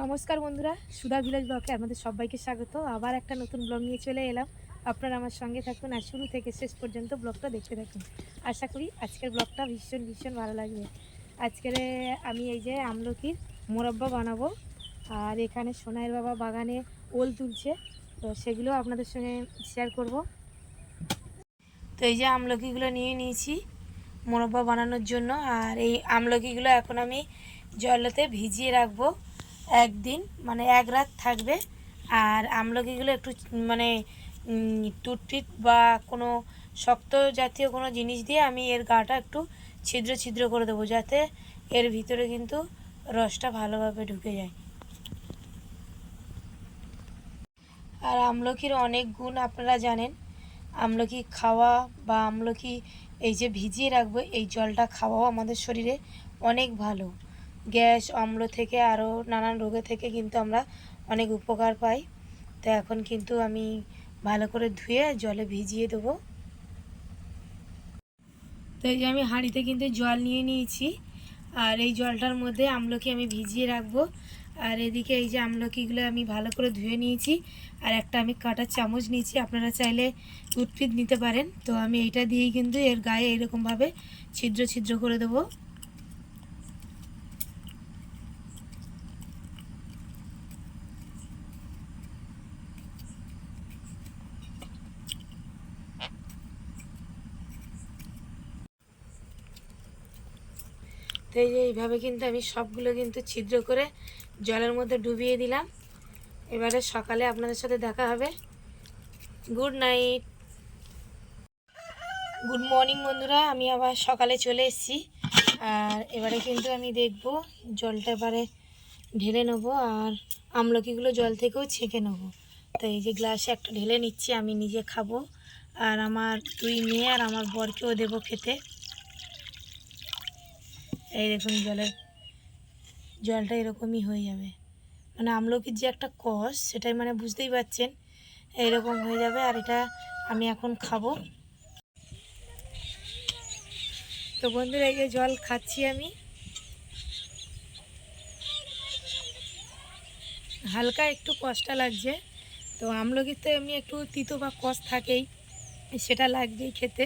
নমস্কার বন্ধুরা, সুধা ভিলেজ ব্লকে আমাদের সবাইকে স্বাগত। আবার একটা নতুন ব্লগ নিয়ে চলে এলাম। আপনারা আমার সঙ্গে থাকুন আর শুরু থেকে শেষ পর্যন্ত ব্লগটা দেখতে থাকুন। আশা করি আজকের ব্লগটা ভীষণ ভীষণ ভালো লাগবে। আজকের আমি এই যে আমলকির মোরব্বা বানাবো। আর এখানে সোনাইয়ের বাবা বাগানে ওল তুলছে। তো সেগুলো আপনাদের সঙ্গে শেয়ার করব। তো এই যে আমলকিগুলো নিয়ে নিয়েছি মোরব্বা বানানোর জন্য। আর এই আমলকিগুলো এখন আমি জলেতে ভিজিয়ে রাখব। একদিন মানে এক রাত থাকবে। আর আমলকিগুলো একটু মানে উম, টুটপিট বা কোনো শক্ত জাতীয় কোনো জিনিস দিয়ে আমি এর গাটা একটু ছিদ্র ছিদ্র করে দেবো যাতে এর ভিতরে কিন্তু রসটা ভালোভাবে ঢুকে যায়। আর আমলকির অনেক গুণ আপনারা জানেন। আমলকি খাওয়া বা আমলকি এই যে ভিজিয়ে রাখব এই জলটা খাওয়াও আমাদের শরীরে অনেক ভালো। গ্যাস, অম্ল থেকে আরও নানান রোগে থেকে কিন্তু আমরা অনেক উপকার পাই। তো এখন কিন্তু আমি ভালো করে ধুয়ে জলে ভিজিয়ে দেবো। তো এই যে আমি হাঁড়িতে কিন্তু জল নিয়ে নিয়েছি। আর এই জলটার মধ্যে আমলকি আমি ভিজিয়ে রাখব। আর এদিকে এই যে আমলকিগুলো আমি ভালো করে ধুয়ে নিয়েছি। আর একটা আমি কাটার চামচ নিয়েছি। আপনারা চাইলে টুথপিক নিতে পারেন। তো আমি এইটা দিয়েই কিন্তু এর গায়ে এরকমভাবে ছিদ্র ছিদ্র করে দেবো। তো এই যে এইভাবে কিন্তু আমি সবগুলো কিন্তু ছিদ্র করে জলের মধ্যে ডুবিয়ে দিলাম। এবারে সকালে আপনাদের সাথে দেখা হবে। গুড নাইট গুড মর্নিং বন্ধুরা। আমি আবার সকালে চলে এসেছি। আর এবারে কিন্তু আমি দেখব জলটা এবারে ঢেলে নেব আর আমলকিগুলো জল থেকেও ছেঁকে নেব। তো এই যে গ্লাসে একটা ঢেলে নিচ্ছি, আমি নিজে খাব। আর আমার দুই মেয়ে আর আমার বরকেও দেবো খেতে। এই দেখুন জলের, জলটা এরকমই হয়ে যাবে। মানে আমলকির যে একটা কষ, সেটাই মানে বুঝতেই পারছেন, এরকম হয়ে যাবে আর এটা আমি এখন খাব। তো বন্ধুরা, এই যে জল খাচ্ছি আমি। হালকা একটু কষ্ট লাগছে। তো আমলকির তো এমনি একটু তিতো বা কষ থাকেই, সেটা লাগবেই খেতে।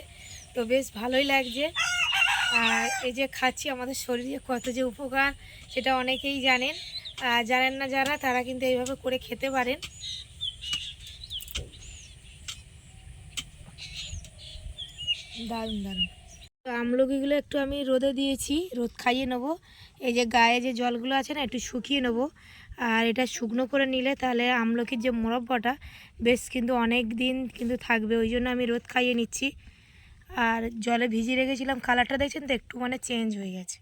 তো বেশ ভালোই লাগছে। আর এই যে খাচ্ছি আমাদের শরীরে কত যে উপকার সেটা অনেকেই জানেন। আর জানেন না যারা তারা কিন্তু এইভাবে করে খেতে পারেন। দারুণ দারুণ। তো আমলকিগুলো একটু আমি রোদে দিয়েছি রোদ খাইয়ে নেব। এই যে গায়ে যে জলগুলো আছে না একটু শুকিয়ে নেব। আর এটা শুকনো করে নিলে তাহলে আমলকির যে মোরব্বাটা বেশ কিন্তু অনেক দিন কিন্তু থাকবে ওই জন্য আমি রোদ খাইয়ে নিচ্ছি। আর জলে ভিজিয়ে রেখেছিলাম কালারটা, দেখছেন তো, একটু মানে চেঞ্জ হয়ে গেছে।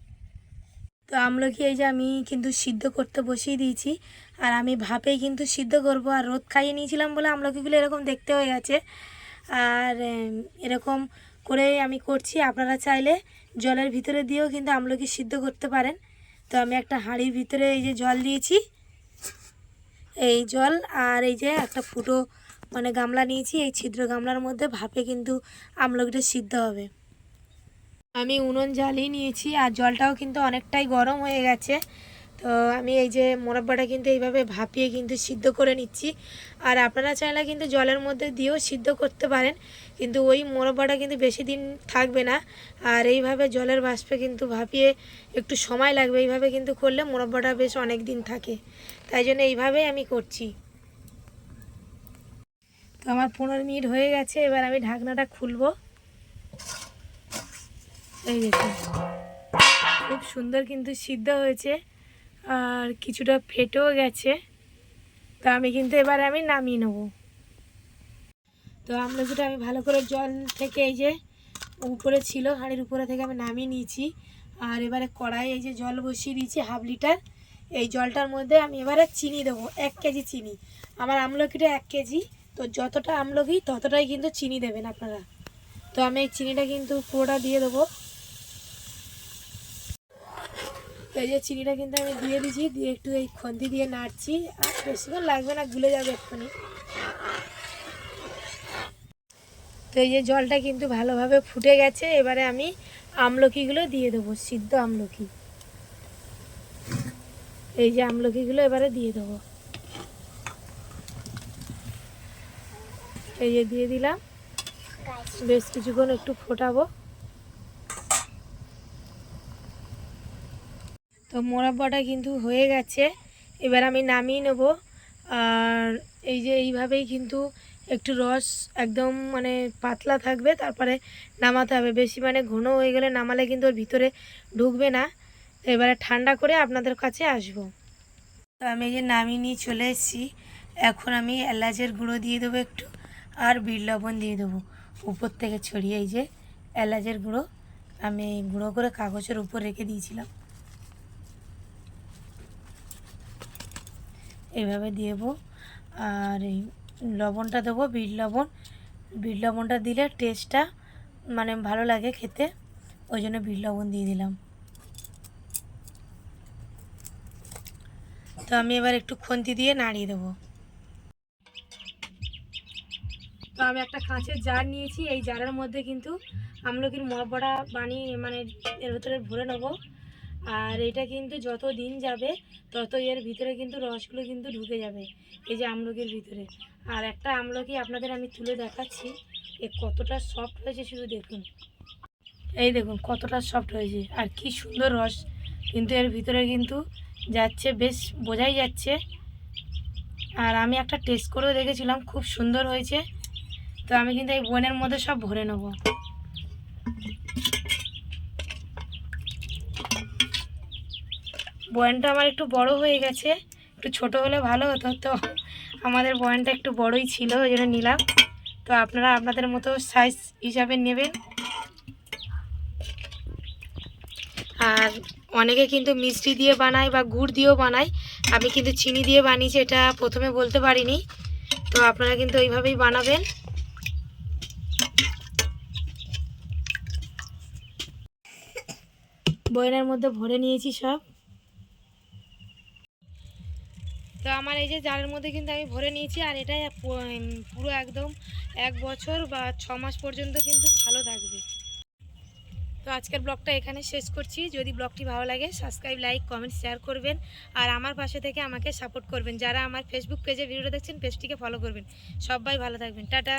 তো আমলকি, এই যে আমি কিন্তু সিদ্ধ করতে বসিয়ে দিয়েছি, আর আমি ভাপেই কিন্তু সিদ্ধ করব, আর রোদ খাইয়ে নিয়েছিলাম বলে আমলকিগুলো এরকম দেখতে হয়ে গেছে। আর এরকম করে আমি করছি, আপনারা চাইলে জলের ভিতরে দিয়েও কিন্তু আমলকি সিদ্ধ করতে পারেন। তো আমি একটা হাঁড়ির ভিতরে এই যে জল দিয়েছি এই জল আর এই যে একটা ফুটো মানে গামলা নিয়েছি, এই ছিদ্র গামলার মধ্যে ভাপে কিন্তু আমলকিটা সিদ্ধ হবে। আমি উনুন জ্বালিয়ে নিয়েছি আর জলটাও কিন্তু অনেকটাই গরম হয়ে গেছে। তো আমি এই যে মোরব্বাটা কিন্তু এইভাবে ভাপিয়ে কিন্তু সিদ্ধ করে নিচ্ছি। আর আপনারা চাইলে কিন্তু জলের মধ্যে দিয়েও সিদ্ধ করতে পারেন, কিন্তু ওই মোরব্বাটা কিন্তু বেশি দিন থাকবে না। আর এইভাবে জলের বাষ্পে কিন্তু ভাপিয়ে একটু সময় লাগবে, এইভাবে কিন্তু করলে মোরব্বাটা বেশ অনেক দিন থাকে। তাই জন্য এইভাবেই আমি করছি। তো আমার পনেরো মিনিট হয়ে গেছে, এবার আমি ঢাকনাটা খুলব। এই খুব সুন্দর কিন্তু সিদ্ধ হয়েছে। আর কিছুটা ফেটেও গেছে। তো আমি কিন্তু এবার আমি নামিয়ে নেব। তো আমলকিটা আমি ভালো করে জল থেকে এই যে উপরে ছিল, হাঁড়ির উপরে থেকে আমি নামিয়ে নিয়েছি। আর এবারে কড়াই এই যে জল বসিয়ে দিয়েছি, হাফ লিটার। এই জলটার মধ্যে আমি এবারে চিনি দেবো, এক কেজি চিনি। আমার আমলকিটা এক কেজি, তো যতটা আমলকি ততটাই কিন্তু চিনি দেবেন আপনারা। তো আমি এই চিনিটা কিন্তু পুরোটা দিয়ে দেবো তো এই যে চিনিটা কিন্তু আমি দিয়ে দিয়েছি, দিয়ে একটু এই খন্তি দিয়ে নাড়ছি। আর বেশিক্ষণ লাগবে না, গুলে যাবে এক্ষুনি। তো এই যে জলটা কিন্তু ভালোভাবে ফুটে গেছে, এবারে আমি আমলকিগুলো দিয়ে দেবো, সিদ্ধ আমলকি। এই যে আমলকিগুলো এবারে দিয়ে দেবো। এই যে দিয়ে দিলাম। বেশ কিছুক্ষণ একটু ফোটাবো। তো মোরাব্বাটা কিন্তু হয়ে গেছে। এবার আমি নামিয়ে নেব। আর এই যে এইভাবেই কিন্তু একটু রস একদম মানে পাতলা থাকবে, তারপরে নামাতে হবে। বেশি মানে ঘন হয়ে গেলে নামালে কিন্তু ওর ভিতরে ঢুকবে না। এবারে ঠান্ডা করে আপনাদের কাছে আসব। তো আমি এই যে নামিয়ে নিয়ে চলে এসেছি। এখন আমি এলাচের গুঁড়ো দিয়ে দেবো একটু আর বিট লবণ দিয়ে দেবো। উপর থেকে ছড়িয়ে এই যে এলাচের গুঁড়ো আমি গুঁড়ো করে কাগজের উপর রেখে দিয়েছিলাম। এইভাবে দেবো। আর এই লবণটা দেবো, বিট লবণ। বিট লবণটা দিলে টেস্টটা মানে ভালো লাগে খেতে। ওই জন্য বিট লবণ দিয়ে দিলাম। তো আমি এবার একটু খুন্তি দিয়ে নাড়িয়ে দেবো। তো আমি একটা কাঁচের জার নিয়েছি। এই জারের মধ্যে কিন্তু আমলকির মরবড়া বানিয়ে মানে এর ভেতরে ভরে নেব। আর এটা কিন্তু যত দিন যাবে, তত এর ভিতরে কিন্তু রসগুলো কিন্তু ঢুকে যাবে, এই যে আমলকির ভিতরে। আর একটা আমলকি আপনাদের আমি তুলে দেখাচ্ছি, এ কতটা সফট হয়েছে শুধু দেখুন। এই দেখুন কতটা সফট হয়েছে, আর কি সুন্দর রস। কিন্তু এর ভিতরে কিন্তু যাচ্ছে, বেশ বোঝাই যাচ্ছে। আর আমি একটা টেস্ট করেও দেখেছিলাম, খুব সুন্দর হয়েছে। তো আমি কিন্তু এই বোনের মধ্যে সব ভরে নেব। বয়ানটা আমার একটু বড় হয়ে গেছে, একটু ছোট হলে ভালো হতো, তো আমাদের বয়ানটা একটু বড়ই ছিল, ওই জন্য নিলাম। তো আপনারা আপনাদের মতো সাইজ হিসাবে নেবেন। আর অনেকে কিন্তু মিষ্টি দিয়ে বানায় বা গুড় দিয়েও বানায়, আমি কিন্তু চিনি দিয়ে বানিয়েছি, এটা প্রথমে বলতে পারিনি। তো আপনারা কিন্তু ওইভাবেই বানাবেন। বয়নের মধ্যে ভরে নিয়েছি সব। তো আমার এই যে জারের মধ্যে কিন্তু আমি ভরে নিয়েছি আর এটা পুরো একদম এক বছর বা ছ মাস পর্যন্ত কিন্তু ভালো থাকবে। তো আজকের ব্লগটা এখানে শেষ করছি। যদি ব্লগটি ভালো লাগে সাবস্ক্রাইব লাইক কমেন্ট শেয়ার করবেন আর আমার পাশে থেকে আমাকে সাপোর্ট করবেন। যারা আমার ফেসবুক পেজে ভিডিওটা দেখছেন পেজটিকে ফলো করবেন। সবাই ভালো থাকবেন। টাটা।